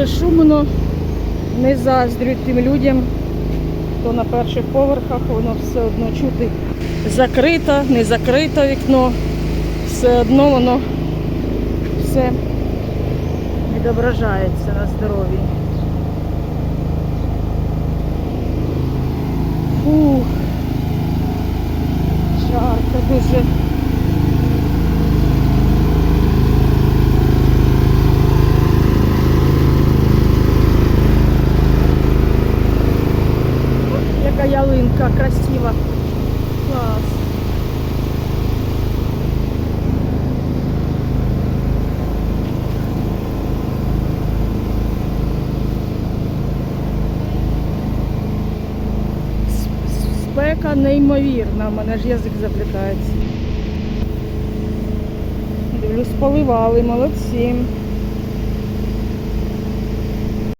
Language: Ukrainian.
дуже шумно. Не заздрю тим людям, хто на перших поверхах, воно все одно чути закрите, не закрите вікно. Все одно воно все відображається на здоров'ї. Ялинка красива. Клас. С- с- Спека неймовірна, у мене ж язик заплітається. Дивлюсь, поливали, молодці.